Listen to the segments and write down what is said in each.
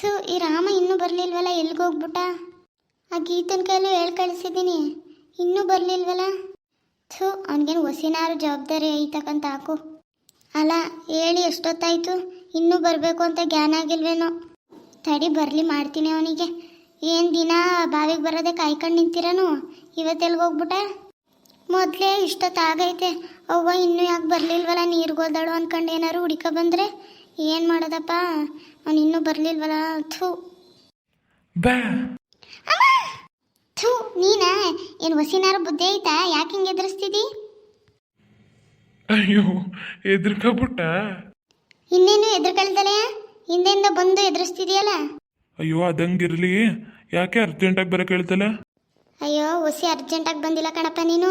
ಥು ಈ ರಾಮ ಇನ್ನೂ ಬರಲಿಲ್ವಲ್ಲ? ಎಲ್ಲಿಗೆ ಹೋಗ್ಬಿಟ್ಟ? ಆ ಗೀತನ ಕೈಲೂ ಹೇಳಿ ಕಳಿಸಿದ್ದೀನಿ. ಇನ್ನೂ ಬರಲಿಲ್ವಲ್ಲ? ಸೊ ಅವನಿಗೇನು ಹೊಸಿನಾರು ಜವಾಬ್ದಾರಿ ಐತಕ್ಕಂತ ಹಾಕು. ಅಲ್ಲ, ಹೇಳಿ, ಎಷ್ಟೊತ್ತಾಯಿತು? ಇನ್ನೂ ಬರಬೇಕು ಅಂತ ಜ್ಞಾನ ಆಗಿಲ್ವೇನೋ? ತಡಿ, ಬರಲಿ ಮಾಡ್ತೀನಿ ಅವನಿಗೆ. ಏನು ದಿನ ಬಾವಿಗೆ ಬರೋದೇ ಕಾಯ್ಕೊಂಡು ನಿಂತಿರನು? ಇವತ್ತೆಲ್ಗೆ ಹೋಗ್ಬಿಟ್ಟ? ಮೊದಲೇ ಇಷ್ಟೊತ್ತಾಗೈತೆ. ಅವ್ವ ಇನ್ನೂ ಯಾಕೆ ಬರಲಿಲ್ವಲ್ಲ ನೀರು ಹೋದಾಳು ಅನ್ಕೊಂಡು ಏನಾರು ಹುಡುಕ ಬಂದರೆ? ಏನು ಮಾಡೋದಪ್ಪ? ಅವನ್ ಇನ್ನೂ ಬರಲಿಲ್ವಲ್ಲ ಥೂ. ಬಾ ಥೂ ನೀನ? ಏನು ಹೊಸಿನಾರು ಬುದ್ಧಿ ಐತಾ? ಯಾಕೆ ಹಿಂಗೆ ಎದುರಿಸ್ತಿದ್ದಿ ಅಯ್ಯೋ ಎದ್ರಕಬಿಟ್ಟ. ಇನ್ನೇನು ಎದುರ್ಕಲ್ದಲೆ? ಹಿಂದೆಯಿಂದ ಬಂದು ಎದುರಿಸ್ತಿದ್ಯಲ್ಲ? ಅಯ್ಯೋ ಅದಂಗಿರ್ಲಿ. ಯಾಕೆ ಅರ್ಜೆಂಟಾಗಿ ಬರಕ್ಕೆ ಹೇಳ್ತಲ್ಲ ಅಯ್ಯೋ ಹೊಸಿ ಅರ್ಜೆಂಟಾಗಿ ಬಂದಿಲ್ಲ ಕಣಪ್ಪ ನೀನು.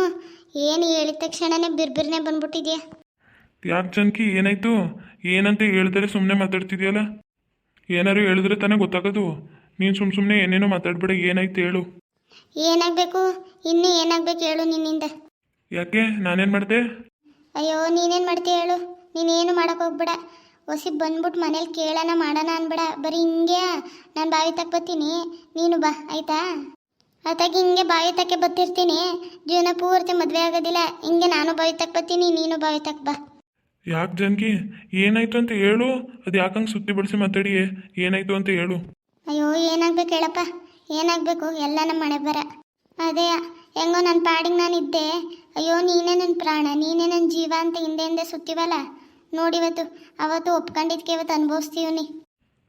ಏನು ಹೇಳಿದ ತಕ್ಷಣನೇ ಬಿರ್ಬಿರ್ನೆ ಬಂದ್ಬಿಟ್ಟಿದ್ಯಾ? ಯಾಕೆ ಚನ್ಕಿ ಏನಾಯ್ತು? ಏನಂತ ಹೇಳ್ದರೆ ಸುಮ್ಮನೆ ಮಾತಾಡ್ತಿದ್ಯಲ್ಲ? ಏನಾರು ಹೇಳಿದ್ರೆ ತಾನೇ ಗೊತ್ತಾಗೋದು. ನೀನು ಸುಮ್ಮ ಸುಮ್ಮನೆ ಏನೇನೋ ಮಾತಾಡ್ಬೇಡ ಏನಾಯ್ತು ಹೇಳು. ಏನಾಗಬೇಕು? ಇನ್ನೂ ಏನಾಗಬೇಕು ಹೇಳು ನಿನ್ನಿಂದ. ಯಾಕೆ? ನಾನೇನು ಮಾಡಿದೆ? ಅಯ್ಯೋ ನೀನೇನು ಮಾಡ್ತೀಯ ಹೇಳು. ನೀನೇನು ಮಾಡಕ್ಕೆ ಹೋಗ್ಬೇಡ. ಹೊಸಿ ಬಂದ್ಬಿಟ್ಟು ಮನೇಲಿ ಕೇಳೋಣ ಮಾಡೋಣ ಅನ್ಬೇಡ. ಬರೀ ಹಿಂಗೆ ನಾನು ಬಾವಿ ತಕ್ಕ ಬರ್ತೀನಿ. ನೀನು ಬಾ ಆಯ್ತಾ? ಅದಾಗಿ ಹಿಂಗೆ ಬಾವಿ ತಕ್ಕೆ ಬತ್ತಿರ್ತೀನಿ ಜೀವನ ಪೂರ್ತಿ ಮದುವೆ ಆಗೋದಿಲ್ಲ. ಹಿಂಗೆ ನಾನು ಬಾವಿ ತಕ್ಕ ಬರ್ತೀನಿ ನೀನು ಬಾವಿ ತಕ್ಕ ಬಾ. ಯಾಕೆ ಜನಕಿ? ಏನಾಯ್ತು ಅಂತ ಹೇಳು. ಅದು ಯಾಕಂಗೆ ಸುತ್ತಿ ಬಳಸಿ ಮಾತಾಡಿ ಏನಾಯ್ತು ಅಂತ ಹೇಳು. ಅಯ್ಯೋ ಏನಾಗ್ಬೇಕು ಹೇಳಪ್ಪ. ಏನಾಗಬೇಕು? ಎಲ್ಲ ನಮ್ಮ ಮನೆ ಬರ. ಅದೇ ಹೆಂಗೋ ನನ್ನ ಪಾಡಿಗೆ ನಾನು ಇದ್ದೆ ಅಯ್ಯೋ ನೀನೇ ನನ್ನ ಪ್ರಾಣ ನೀನೇ ನನ್ನ ಜೀವ ಅಂತ ಹಿಂದೆ ಹಿಂದೆ ಸುತ್ತಿವಲ್ಲ? ನೋಡಿವತ್ತು ಅವತ್ತು ಒಪ್ಕೊಂಡಿದ್ಕೆ ಇವತ್ತು ಅನುಭವಿಸ್ತೀವಿ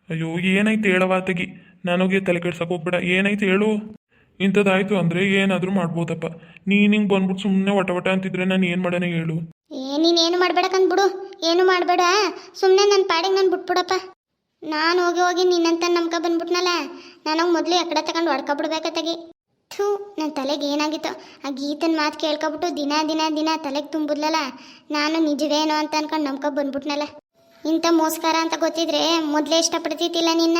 ಅಯ್ಯೋ ಏನಾಯ್ತು ಹೇಳವ ತಗಿ ನನಗೆ ತಲೆ ಕೆಡ್ಸಕ್ಕೆ ಹೋಗ್ಬೇಡ. ಏನಾಯ್ತು ಹೇಳು. ಇಂಥದ್ದಾಯ್ತು ಅಂದರೆ ಏನಾದರೂ ಮಾಡ್ಬೋದಪ್ಪ. ನೀನು ಹಿಂಗೆ ಬಂದ್ಬಿಟ್ಟು ಸುಮ್ಮನೆ ವಟ ವಟ ಅಂತಿದ್ರೆ ನಾನು ಏನು ಮಾಡೋಣ ಹೇಳು. ಏ ನೀನೇನು ಮಾಡ್ಬೇಡಕ್ಕಂದ್ಬಿಡು ಏನು ಮಾಡಬೇಡ. ಸುಮ್ಮನೆ ನನ್ನ ಪಾಡಿಗೆ ನಾನು ಬಿಟ್ಬಿಡಪ್ಪ. ನಾನು ಹೋಗಿ ಹೋಗಿ ನಿನ್ನಂತ ನಮ್ಕ ಬಂದ್ಬಿಟ್ನಲ್ಲ. ನನಗೆ ಮೊದಲು ಎಕಡೆ ತಗೊಂಡು ಹೊಡ್ಕೊಬಿಡ್ಬೇಕತ್ತಾಗಿ. ಥೂ ನನ್ನ ತಲೆಗೆ ಏನಾಗಿತ್ತು. ಆ ಗೀತನ ಮಾತು ಕೇಳ್ಕೊಬಿಟ್ಟು ದಿನ ದಿನ ದಿನ ತಲೆಗೆ ತುಂಬಿದ್ಲಲ್ಲ. ನಾನು ನಿಜವೇನೋ ಅಂತ ಅನ್ಕೊಂಡು ನಂಬ್ಕೊ ಬಂದ್ಬಿಟ್ನಲ್ಲ. ಇಂಥ ಮೋಸ್ಕಾರ ಅಂತ ಗೊತ್ತಿದ್ರೆ ಮೊದಲೇ ಇಷ್ಟಪಡ್ತಿತ್ತಿಲ್ಲ ನಿನ್ನ.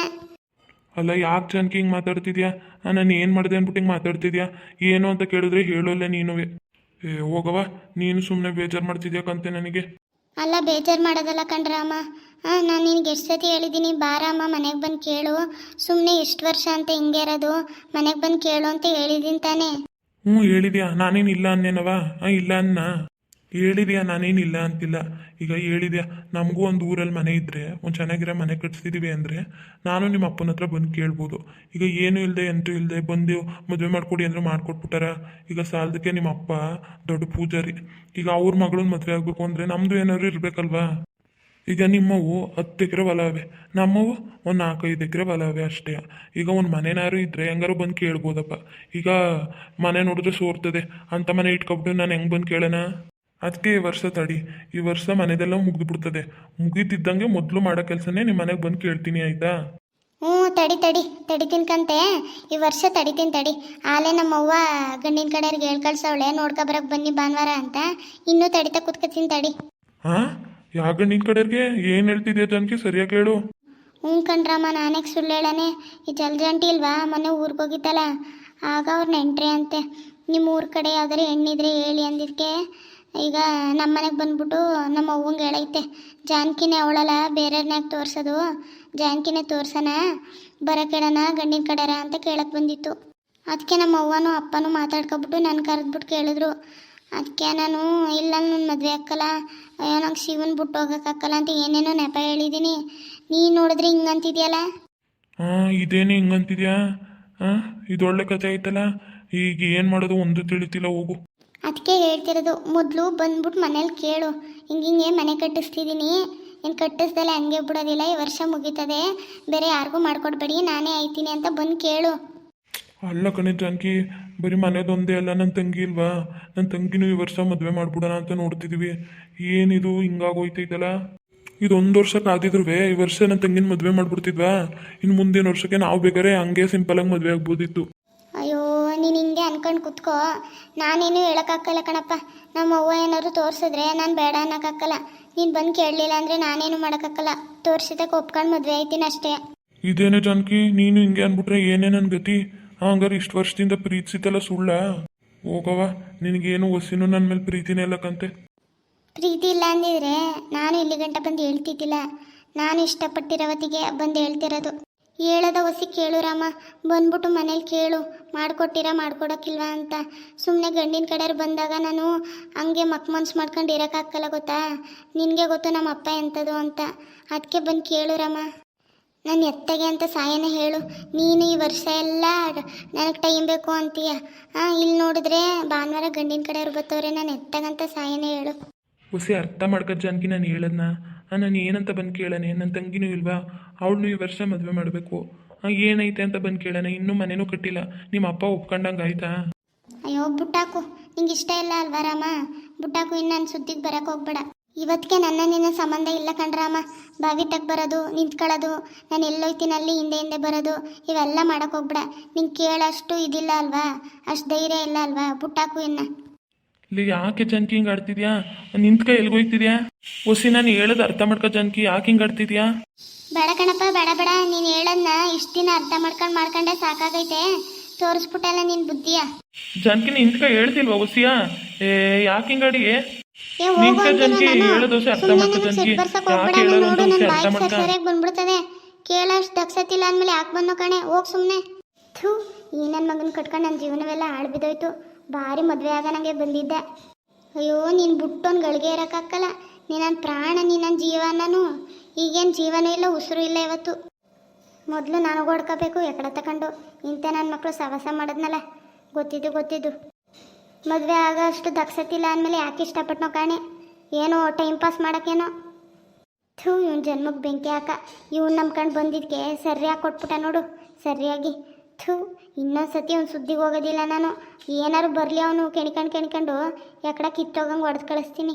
ಅಲ್ಲ ಯಾಕೆ ಜನಕ್ಕೆ ಹಿಂಗೆ ಮಾತಾಡ್ತಿದ್ಯಾ? ನಾನು ಏನು ಮಾಡಿದೆ ಅಂದ್ಬಿಟ್ಟು ಹಿಂಗೆ ಮಾತಾಡ್ತಿದ್ಯಾ? ಏನು ಅಂತ ಕೇಳಿದ್ರೆ ಹೇಳೋಲ್ಲ ನೀನುವೆ ಏ ಹೋಗವ ನೀನು ಸುಮ್ಮನೆ ಬೇಜಾರು ಮಾಡ್ತಿದ್ಯಾಕಂತೆ ನನಗೆ? ಅಲ್ಲ ಬೇಜಾರು ಮಾಡೋದಲ್ಲ ಕಣ್ರಾಮ ಹಾಂ ನಾನು ನಿನಗೆ ಎಷ್ಟು ಸತಿ ಹೇಳಿದ್ದೀನಿ ಬಾರಮ್ಮ ಮನೆಗೆ ಬಂದು ಕೇಳು. ಸುಮ್ಮನೆ ಎಷ್ಟು ವರ್ಷ ಅಂತ ಹಿಂಗೆ ಇರೋದು ಮನೆಗೆ ಬಂದು ಕೇಳು ಅಂತ ಹೇಳಿದ್ದೀನಿ ತಾನೇ. ಹ್ಞೂ ಹೇಳಿದ್ಯಾ? ನಾನೇನು ಇಲ್ಲ ಅನ್ನೇನವ ಹಾಂ ಇಲ್ಲ ಅನ್ನ ಹೇಳಿದ್ಯಾ ನಾನೇನಿಲ್ಲ ಅಂತಿಲ್ಲ. ಈಗ ಹೇಳಿದ್ಯಾ, ನಮಗೂ ಒಂದು ಊರಲ್ಲಿ ಮನೆ ಇದ್ದರೆ ಒಂದು ಚೆನ್ನಾಗಿರೋ ಮನೆ ಕಟ್ಸಿದ್ದೀವಿ ಅಂದರೆ, ನಾನು ನಿಮ್ಮ ಅಪ್ಪನ ಹತ್ರ ಬಂದು ಕೇಳ್ಬೋದು. ಈಗ ಏನೂ ಇಲ್ಲದೆ ಎಂತೂ ಇಲ್ಲದೆ ಬಂದು ಮದುವೆ ಮಾಡಿಕೊಡಿ ಅಂದರೆ ಮಾಡಿಕೊಟ್ಬಿಟ್ಟಾರ. ಈಗ ಸಾಲದಕ್ಕೆ ನಿಮ್ಮ ಅಪ್ಪ ದೊಡ್ಡ ಪೂಜಾರಿ. ಈಗ ಅವ್ರ ಮಗಳನ್ನ ಮದುವೆ ಆಗಬೇಕು ಅಂದರೆ ನಮ್ಮದು ಏನಾದ್ರು ಇರಬೇಕಲ್ವಾ? ಈಗ ನಿಮ್ಮವು ಹತ್ತು ಎಕರೆ ಹೊಲವೇ ನಮ್ಮವು ಒಂದು ನಾಲ್ಕೈದು ಎಕರೆ ಹೊಲ ಅವೆ ಅಷ್ಟೇ. ಈಗ ಒಂದು ಮನೆನಾರು ಇದ್ದರೆ ಹೆಂಗಾರು ಬಂದು ಕೇಳ್ಬೋದಪ್ಪ. ಈಗ ಮನೆ ನೋಡಿದ್ರೆ ಸೋರ್ತದೆ. ಅಂಥ ಮನೆ ಇಟ್ಕೊಬಿಟ್ಟು ನಾನು ಹೆಂಗೆ ಬಂದು ಕೇಳೋಣ? ಅದಕ್ಕೆ ಈ ವರ್ಷ ತಡಿ. ಈ ವರ್ಷ ಮನೆದೆಲ್ಲ ಮುಗಿದು ಬಿಡ್ತದೆ ಮುಗಿತಿದ್ದಂಗೆ ಮೊದಲು ಮಾಡೋ ಕೆಲಸನೇ ನಿಮ್ಮ ಮನೆಗೆ ಬಂದು ಕೇಳ್ತೀನಿ ಆಯಿತಾ? ಹ್ಞೂ ತಡಿ ತಡಿ ತಡಿತೀನಿ ಕಂತೆ. ಈ ವರ್ಷ ತಡಿತೀನಿ ತಡಿ. ಆಲೆ ನಮ್ಮವ್ವ ಗಂಡಿನ ಕಡೆಯವ್ರಿಗೆ ಹೇಳ್ ಕಳ್ಸವಳೆ ನೋಡ್ಕೊ ಬರಕ್ಕೆ ಬನ್ನಿ ಭಾನುವಾರ ಅಂತ. ಇನ್ನೂ ತಡಿತಾ ಕೂತ್ಕೊತೀನಿ ತಡಿ. ಹಾಂ? ಯಾವ ಗಂಡಿನ ಕಡೆಗೆ ಏನು ಹೇಳ್ತಿದ್ದೆ ಜನಕ್ಕೆ ಸರಿಯಾಗಿ ಹೇಳು. ಹ್ಞೂ ಕಣ್ರಮ್ಮ ನಾನೇ ಸುಳ್ಳು ಹೇಳನೆ. ಈ ಜಲ್ಜಂಟಿ ಇಲ್ವಾ? ಮೊನ್ನೆ ಊರಿಗೆ ಹೋಗಿದ್ದಲ್ಲ ಆಗ ಅವ್ರ ನೆಂಟ್ರಿ ಅಂತೆ. ನಿಮ್ಮ ಊರ ಕಡೆ ಯಾವ್ದಾರು ಹೆಣ್ಣಿದ್ರೆ ಹೇಳಿ ಅಂದಿದ್ದಕ್ಕೆ ಈಗ ನಮ್ಮ ಮನೆಗೆ ಬಂದ್ಬಿಟ್ಟು ನಮ್ಮ ಅವ್ವಂಗೆ ಹೇಳೈತೆ, ಜಾನ್ಕಿನೇ ಅವಳಲ್ಲ, ಬೇರೆಯವ್ರನ್ಯಾಗ ತೋರಿಸೋದು. ಜಾನ್ಕಿನೇ ತೋರ್ಸೋಣ ಬರೋಕೇಳೋಣ ಗಂಡಿನ ಕಡೆರ ಅಂತ ಕೇಳಕ್ಕೆ ಬಂದಿತ್ತು. ಅದಕ್ಕೆ ನಮ್ಮ ಅವ್ವನೂ ಅಪ್ಪನೂ ಮಾತಾಡ್ಕೊಬಿಟ್ಟು ನನ್ನ ಕರೆದ್ಬಿಟ್ಟು ಕೇಳಿದ್ರು. ಅದಕ್ಕೆ ನಾನು, ಇಲ್ಲ ನನ್ನ ಮದುವೆ ಹಾಕಲ್ಲ ಅಯ್ಯೋ, ನಂಗೆ ಶಿವನ್ ಬಿಟ್ಟು ಹೋಗೋಕ್ಕಾಗಲ್ಲ ಅಂತ ಏನೇನೋ ನೆಪ ಹೇಳಿದ್ದೀನಿ ನೀನು ನೋಡಿದ್ರೆ ಹಿಂಗಂತಿದ್ಯಲ್ಲ? ಹಾಂ ಇದೇನು ಹಿಂಗಂತಿದ್ಯಾ? ಹಾಂ ಇದೊಳ್ಳೆ ಕಥೆ ಆಯ್ತಲ್ಲ ಈಗ ಏನು ಮಾಡೋದು ಒಂದು ತಿಳಿತಿಲ್ಲ ಹೋಗು. ಅದಕ್ಕೆ ಹೇಳ್ತಿರೋದು, ಮೊದಲು ಬಂದ್ಬಿಟ್ಟು ಮನೇಲಿ ಕೇಳು. ಹಿಂಗೆ ಹಿಂಗೆ ಮನೆ ಕಟ್ಟಿಸ್ತಿದ್ದೀನಿ ಏನು ಕಟ್ಟಿಸ್ದಲ್ಲ ಹಂಗೆ ಬಿಡೋದಿಲ್ಲ. ಈ ವರ್ಷ ಮುಗೀತದೆ. ಬೇರೆ ಯಾರಿಗೂ ಮಾಡ್ಕೊಡ್ಬೇಡಿ. ನಾನೇ ಆಯ್ತೀನಿ ಅಂತ ಬಂದು ಕೇಳು. ಅಲ್ಲ ಕಣೆ ಜಾನಕಿ, ಬರೀ ಮನೆಯದೊಂದೇ ಅಲ್ಲ. ನನ್ನ ತಂಗಿ ಇಲ್ವಾ? ನನ್ನ ತಂಗಿನೂ ಈ ವರ್ಷ ಮದುವೆ ಮಾಡ್ಬಿಡೋಣ ಅಂತ ನೋಡ್ತಿದ್ವಿ. ಏನಿದು? ಹಿಂಗಾಗೋಯ್ತೈತಲ್ಲ ಇದೊಂದು ವರ್ಷ ಕಾದಿದ್ರು ಈ ವರ್ಷ ನನ್ನ ತಂಗಿನ ಮದುವೆ ಮಾಡ್ಬಿಡ್ತಿದ್ವಾ? ಇನ್ನು ಮುಂದಿನ ವರ್ಷಕ್ಕೆ ನಾವು ಬೇಕಾದ್ರೆ ಹಂಗೆ ಸಿಂಪಲಾಗಿ ಮದುವೆ ಆಗ್ಬೋದಿತ್ತು. ಅನ್ಕೊಂಡು ಕುತ್ಕೋ. ನಾನೇನು ಹೇಳೋಕ್ಕಾಗಲ್ಲ ಕಣಪ್ಪ. ನಮ್ಮ ಅವ್ವ ಏನಾದ್ರು ತೋರಿಸಿದ್ರೆ ನಾನು ಬೇಡ ಅನ್ನೋಕ್ಕಾಗಲ್ಲ. ನೀನು ಬಂದು ಕೇಳಲಿಲ್ಲ ಅಂದರೆ ನಾನೇನು ಮಾಡೋಕ್ಕಾಗಲ್ಲ. ತೋರಿಸಿದಕ್ಕೆ ಒಪ್ಕೊಂಡು ಮದುವೆ ಆಯ್ತೀನಿ ಅಷ್ಟೇ. ಇದೇನೇ ಜಾನಕಿ ನೀನು ಹಿಂಗೆ ಅನ್ಬಿಟ್ರೆ ಏನೇ ನನ್ನ ಗತಿ? ಹಂಗಾರೆ ಇಷ್ಟು ವರ್ಷದಿಂದ ಪ್ರೀತಿಸಿತಲ್ಲ ಸುಳ್ಳ? ಹೋಗವ ನಿನಗೇನು ಹೊಸಿನೂ ನನ್ನ ಮೇಲೆ ಪ್ರೀತಿನೇ ಇಲ್ಲಕ್ಕಂತೆ ಪ್ರೀತಿ ಇಲ್ಲ ಅಂದಿದ್ರೆ ನಾನು ಇಲ್ಲಿ ಗಂಟ ಬಂದು ಹೇಳ್ತಿದ್ದಿಲ್ಲ. ನಾನು ಇಷ್ಟಪಟ್ಟಿರೋವತ್ತಿಗೆ ಬಂದು ಹೇಳ್ತಿರೋದು. ಹೇಳದ ಹೊಸಿ ಕೇಳು ರಾಮ, ಬಂದ್ಬಿಟ್ಟು ಮನೇಲಿ ಕೇಳು. ಮಾಡ್ಕೊಟ್ಟಿರ, ಮಾಡ್ಕೊಡಕ್ಕಿಲ್ವಾ ಅಂತ. ಸುಮ್ಮನೆ ಗಂಡಿನ ಕಡೆಯವ್ರು ಬಂದಾಗ ನಾನು ಹಂಗೆ ಮಕ್ ಮನ್ಸು ಮಾಡ್ಕೊಂಡು ಇರೋಕ್ಕಾಗಲ್ಲ ಗೊತ್ತಾ? ನಿನಗೆ ಗೊತ್ತು ನಮ್ಮ ಅಪ್ಪ ಎಂಥದ್ದು ಅಂತ. ಅದಕ್ಕೆ ಬಂದು ಕೇಳು ರಾಮ. ನಾನು ಎತ್ತಗೆ ಅಂತ ಸಾಯನ ಹೇಳು. ನೀನು ಈ ವರ್ಷ ಎಲ್ಲ ನನಗೆ ಟೈಮ್ ಬೇಕು ಅಂತೀಯ. ಹಾಂ ಇಲ್ಲಿ ನೋಡಿದ್ರೆ ಭಾನುವಾರ ಗಂಡಿನ ಕಡೆಯವ್ರು ಬರ್ತವ್ರೆ ನಾನು ಎತ್ತಗಂತ ಸಾಯನ ಹೇಳು. ಹುಸಿ ಅರ್ಥ ಮಾಡ್ಕೊ ಜಾನ್ಕಿ, ನಾನು ಹೇಳದ್ನ. ನಾನು ಏನಂತ ಬಂದು ಕೇಳನೆ? ನನ್ನ ತಂಗಿನೂ ಇಲ್ವಾ? ಅವಳನ್ನೂ ಈ ವರ್ಷ ಮದುವೆ ಮಾಡಬೇಕು. ಏನೈತೆ ಅಂತ ಬಂದು ಕೇಳೋಣ ಇನ್ನೂ ಮನೇನೂ ಕಟ್ಟಿಲ್ಲ. ನಿಮ್ಮ ಅಪ್ಪ ಒಪ್ಕೊಂಡಂಗೆ ಆಯ್ತಾ? ಅಯ್ಯೋ ಬುಟ್ಟಾಕು ನಿಂಗೆ ಇಷ್ಟ ಇಲ್ಲ ಅಲ್ವಾ ರಾಮ? ಬುಟ್ಟಾಕು ಇನ್ನು ನನ್ನ ಸುದ್ದಿಗೆ ಬರಕ್ಕೆ ಹೋಗ್ಬೇಡ. ಇವತ್ತಿಗೆ ನನ್ನ ನಿನ್ನ ಸಂಬಂಧ ಇಲ್ಲ ಕಣ್ರಾಮ ಬಾವಿಟಕ್ಕೆ ಬರೋದು ನಿಂತ್ಕೊಳ್ಳೋದು ನಾನು ಎಲ್ಲೋಯ್ತೀನಿ ಅಲ್ಲಿ ಹಿಂದೆ ಹಿಂದೆ ಬರೋದು, ಇವೆಲ್ಲ ಮಾಡಕ್ಕೆ ಹೋಗ್ಬೇಡ. ನಿಂಗೆ ಕೇಳೋಷ್ಟು ಇದಿಲ್ಲ ಅಲ್ವಾ? ಅಷ್ಟು ಧೈರ್ಯ ಇಲ್ಲ ಅಲ್ವಾ ಬುಟ್ಟಾಕು ಇನ್ನ? ಇಲ್ಲಿ ಯಾಕೆ ಜಾನಕಿ ಹಿಂಗೆ ಆಡ್ತಿದ್ಯಾ? ನಿಂತ್ಕ ಎಲ್ಗೋಯ್ತಿದ್ಯಾ ಹೊಸಿ ನಾನು ಹೇಳೋದು ಅರ್ಥ ಮಾಡ್ಕೊ ಜಾನಕಿ ಯಾಕೆ ಹಿಂಗೆ ಆಡ್ತಿದ್ಯಾ? ಬೇಡ ಕಣಪ್ಪ ಬೇಡ ಬೇಡ ನೀನ್ ಹೇಳೋದನ್ನ ಇಷ್ಟ ದಿನ ಅರ್ಥ ಮಾಡ್ಕೊಂಡ್ ಮಾಡ್ಕೊಂಡೆ ಸಾಕಾಗೈತೆ. ತೋರಿಸ್ಬಿಟ್ಟಲ್ಲ ನೀನ್ ಬುದ್ಧಿಯ. ನಿಂತ ಕೈ ಹೇಳ್ತಿಲ್ವಾ ಹೊಸಿಯಾ ಏ ಯಾಕೆ ಹಿಂಗ್ ನಿಂತ್ಕ ಹೋಗು ಜಾನಕಿ ಅಂತೀನೋ ನಾನು. ಹೇಳೋದು ಸಹ ಅರ್ಥ ಸುಮ್ನೆ ಜಾನಕಿ. ಯಾಕೆ ಹೊಸಿ ಅರ್ಥ ಮಾಡ್ಕ. ಬಂದ್ಬಿಡ್ತದೆ. ಕೇಳೋಷ್ಟು ದಕ್ಷತೆ ಇಲ್ಲ ಅಂದಮೇಲೆ ಯಾಕೆ ಬಂದೋ ಕಣೆ. ಹೋಗ್ ಸುಮ್ನೆ. ಥೂ ಈ ನನ್ನ ಮಗನ ಕಟ್ಕೊಂಡು ನನ್ನ ಜೀವನವೆಲ್ಲ ಹಾಳು ಬಿದ್ದೋಯ್ತು ಭಾರಿ ಮದುವೆ ಆಗನಂಗೆ ಬಂದಿದ್ದೆ. ಅಯ್ಯೋ, ನೀನು ಬಿಟ್ಟೊಂದು ಗಳಿಗೆ ಇರೋಕ್ಕಾಗಲ್ಲ ನೀನು ನನ್ನ ಪ್ರಾಣ, ನೀನು ನನ್ನ ಜೀವನನು. ಈಗೇನು ಜೀವನ ಇಲ್ಲ, ಉಸಿರು ಇಲ್ಲ ಇವತ್ತು. ಮೊದಲು ನಾನು ಓಡ್ಕೋಬೇಕು, ಎಕಡೆ ತಗೊಂಡು ಇಂಥ ನನ್ನ ಮಕ್ಕಳು ಸವಾಸ ಮಾಡಿದ್ನಲ್ಲ. ಗೊತ್ತಿದ್ದು ಗೊತ್ತಿದ್ದು. ಮದುವೆ ಆಗೋ ಅಷ್ಟು ದಕ್ಷತೆ ಇಲ್ಲ ಅಂದಮೇಲೆ ಯಾಕೆ ಇಷ್ಟಪಟ್ನೋ ಕಾಣೆ. ಏನೋ ಟೈಮ್ ಪಾಸ್ ಮಾಡೋಕ್ಕೇನೋ. ಥೂ, ಇವ್ನ ಜನ್ಮಕ್ಕೆ ಬೆಂಕಿ ಹಾಕ. ಇವ್ನು ನಂಬ್ಕೊಂಡು ಬಂದಿದ್ದಕ್ಕೆ ಸರಿಯಾಗಿ ಕೊಟ್ಬಿಟ್ಟ ನೋಡು, ಸರಿಯಾಗಿ. ಥೂ ಇನ್ನೊಂದು ಸತಿ ಅವ್ನು ಸುದ್ದಿಗೆ ಹೋಗೋದಿಲ್ಲ ನಾನು. ಏನಾರು ಬರಲಿ ಅವನು ಕೆಣ್ಕಂಡು ಕೆಣ್ಕೊಂಡು. ಎಕಡೆ ಕಿತ್ತೋಗಂಗೆ ಹೊಡೆದು ಕಳಿಸ್ತೀನಿ.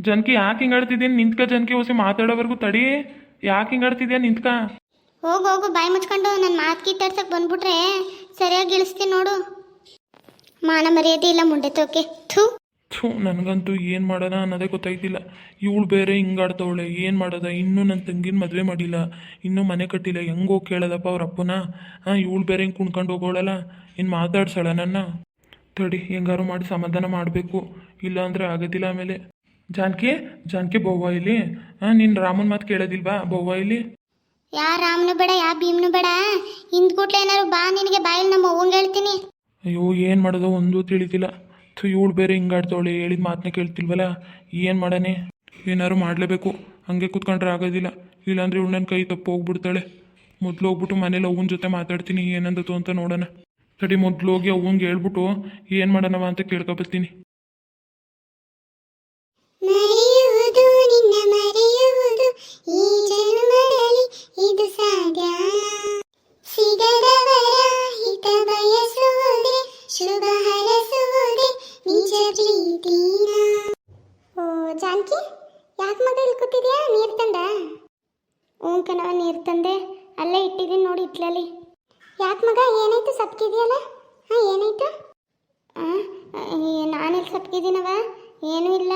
ಜನಕಿ ಯಾಕೆ ಹಿಂಗಾಡ್ತಿದ್ದೀನಿ ನಿಂತ್ಕ ಜನಕಿ ಹೊಸಿ ಮಾತಾಡೋವರೆಗೂ ತಡಿ. ಯಾಕೆ ಹಿಂಗಾಡ್ತಿದ್ಯಾ ನಿಂತ್ಕ. ಹೋಗು ಹೋಗು ಬಾಯಿ ಮುಚ್ಕೊಂಡು. ನನ್ನ ಮಾತು ಕಿತ್ತಾಡ್ಸಕ್ಕೆ ಬಂದ್ಬಿಟ್ರೆ ಸರಿಯಾಗಿ ಇಳಿಸ್ತೀನಿ ನೋಡು. ಮಾನ ಮರ್ಯಾದೆ ಇಲ್ಲ ಮುಂಡೆ ತೋಕೆ. ಥೂ. ಥೂ ನನಗಂತೂ ಏನು ಮಾಡೋಣ ಅನ್ನೋದೇ ಗೊತ್ತಾಯ್ತಿಲ್ಲ. ಇವಳು ಬೇರೆ ಹಿಂಗಾಡ್ತವಳೆ ಏನು ಮಾಡೋದ? ಇನ್ನೂ ನನ್ನ ತಂಗಿನ ಮದುವೆ ಮಾಡಿಲ್ಲ. ಇನ್ನೂ ಮನೆ ಕಟ್ಟಿಲ್ಲ. ಹೆಂಗೋ ಹೋಗಿ ಕೇಳೋದಪ್ಪ ಅವ್ರ ಅಪ್ಪನ. ಹಾಂ ಇವಳು ಬೇರೆ ಹಿಂಗೆ ಕುಣ್ಕೊಂಡು ಹೋಗೋಳಲ್ಲ. ಇನ್ನು ಮಾತಾಡ್ಸೋಳ ನನ್ನ? ತಡಿ ಹೆಂಗಾರು ಮಾಡಿ ಸಮಾಧಾನ ಮಾಡಬೇಕು. ಇಲ್ಲ ಅಂದರೆ ಆಗೋದಿಲ್ಲ ಆಮೇಲೆ. ಜಾನಕಿ ಜಾನಕಿ ಬೊವ್ವ ಇಲ್ಲಿ? ಹಾಂ ನಿನ್ನ ರಾಮನ ಮಾತು ಕೇಳೋದಿಲ್ವಾ ಬೊವ್ವ ಇಲ್ಲಿ? ಯಾ ರಾಮನು ಬೇಡ ಯಾ ಭೀಮ್ನು ಬೇಡ. ಹಿಂದ್ಕೂಟ್ಲೆ ಏನಾರು ಬಾ ನಿನಗೆ ಬಾಯಲ್ಲಿ ನಮ್ಮ ಅವ್ವಂಗೆ ಹೇಳ್ತೀನಿ. ಅಯ್ಯೋ ಏನು ಮಾಡೋದು ಒಂದೂ ತಿಳಿತಿಲ್ಲ. ಇವಳು ಬೇರೆ ಹಿಂಗಾಡ್ತವಳೆ ಹೇಳಿದ ಮಾತನ್ನ ಕೇಳ್ತಿಲ್ವಲ್ಲ? ಏನು ಮಾಡಾನೆ? ಏನಾರು ಮಾಡಲೇಬೇಕು. ಹಂಗೆ ಕೂತ್ಕೊಂಡ್ರೆ ಆಗೋದಿಲ್ಲ. ಇಲ್ಲಾಂದ್ರೆ ಇವಳು ನನ್ನ ಕೈ ತಪ್ಪು ಹೋಗ್ಬಿಡ್ತಾಳೆ. ಮೊದಲು ಹೋಗ್ಬಿಟ್ಟು ಮನೇಲಿ ಅವ್ವನ ಜೊತೆ ಮಾತಾಡ್ತೀನಿ ಏನಂದತು ಅಂತ ನೋಡೋಣ. ಸರಿ ಮೊದಲು ಹೋಗಿ ಅವ್ವಂಗೆ ಹೇಳ್ಬಿಟ್ಟು ಏನು ಮಾಡೋಣವ ಅಂತ ಕೇಳ್ಕೊಬರ್ತೀನಿ ಹ್ಞೂ ಕಣವ ನೀರು ತಂದೆ, ಅಲ್ಲೇ ಇಟ್ಟಿದ್ದೀನಿ ನೋಡಿ ಇಟ್ಲಲ್ಲಿ. ಯಾಕೆ ಮಗ, ಏನಾಯ್ತು? ಸಪ್ಕಿದೆಯಲ್ಲ ಹಾಂ, ಏನಾಯ್ತು? ನಾನೆಲ್ಲಿ ಸಪ್ಕಿದ್ದೀನವ ಏನೂ ಇಲ್ಲ.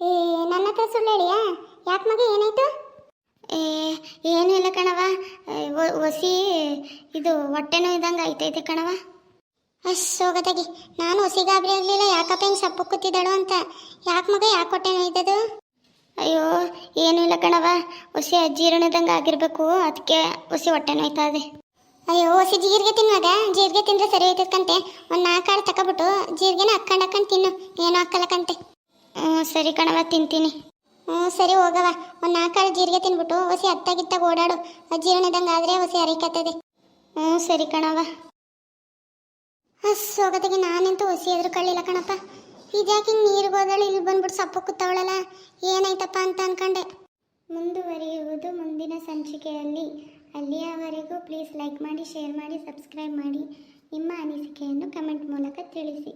ಏ, ನನ್ನ ಹತ್ರ ಸುಳ್ಳು ಹೇಳಿಯಾ? ಯಾಕೆ ಮಗ, ಏನಾಯ್ತು? ಏ, ಏನೂ ಇಲ್ಲ ಕಣವ ಒಸಿ, ಇದು ಹೊಟ್ಟೆನೂ ಇದ್ದಂಗೆ ಐತೈತೆ ಕಣವ ಅಷ್ಟು ಹೋಗತ್ತಾಗಿ ನಾನು ಹೊಸಿಗಾಗ್ಲಿ ಆಗಲಿಲ್ಲ, ಯಾಕಪ್ಪ ಹಿಂಗೆ ಸಪ್ಪು ಕೂತಿದ್ದಾಳು ಅಂತ. ಯಾಕೆ ಮಗ, ಯಾಕೆ ಹೊಟ್ಟೆ ನೋಯ್ತದು ಅಯ್ಯೋ ಏನೂ ಇಲ್ಲ ಕಣವ ಹುಸಿ ಅಜೀರ್ಣದಂಗೆ ಆಗಿರ್ಬೇಕು. ಅದಕ್ಕೆ ಹುಸಿ ಹೊಟ್ಟೆ ನೋಯ್ತಾ ಇದೆ. ಅಯ್ಯೋ ಹುಸಿ ಜೀರಿಗೆ ತಿನ್ನುವಾಗ? ಜೀರಿಗೆ ತಿಂದ್ರೆ ಸರಿ ಹೋಯ್ತದಂತೆ ಒಂದು ನಾಲ್ಕು ಕಾಳು ತಕೊಬಿಟ್ಟು ಜೀರಿಗೆನ ಹಾಕೊಂಡು ಹಾಕೊಂಡು ತಿನ್ನು. ಏನೂ ಹಾಕಲ್ಲಕಂತೆ ಹ್ಞೂ ಸರಿ ಕಣವ ತಿಂತೀನಿ. ಹ್ಞೂ ಸರಿ ಹೋಗವ ಒಂದು ನಾಲ್ಕು ಕಾಳು ಜೀರಿಗೆ ತಿನ್ಬಿಟ್ಟು ಹುಸಿ ಹತ್ತಾಗಿತ್ತಾಗ ಓಡಾಡು. ಅಜೀರ್ಣದಂಗೆ ಆದರೆ ಹುಸಿ ಅರಿಕತ್ತದೆ. ಹ್ಞೂ ಸರಿ ಕಣವ ಹಸ್ ಹೋಗತಿಗೆ ನಾನಂತೂ ಹುಸಿ ಎದುರು ಕಳ್ಳಿಲ್ಲ ಕಣಪ್ಪ. ಇದ್ಯಾಕೆ ನೀರು ಹೋದಳು, ಇಲ್ಲಿ ಬಂದ್ಬಿಟ್ಟು ಸಪ್ಪು ಕೂತವಳಲ್ಲ, ಏನಾಯ್ತಪ್ಪ ಅಂತ ಅನ್ಕೊಂಡೆ. ಮುಂದುವರಿಯುವುದು ಮುಂದಿನ ಸಂಚಿಕೆಯಲ್ಲಿ. ಅಲ್ಲಿಯವರೆಗೂ ಪ್ಲೀಸ್ ಲೈಕ್ ಮಾಡಿ ಶೇರ್ ಮಾಡಿ ಸಬ್ಸ್ಕ್ರೈಬ್ ಮಾಡಿ. ನಿಮ್ಮ ಅನಿಸಿಕೆಯನ್ನು ಕಮೆಂಟ್ ಮೂಲಕ ತಿಳಿಸಿ.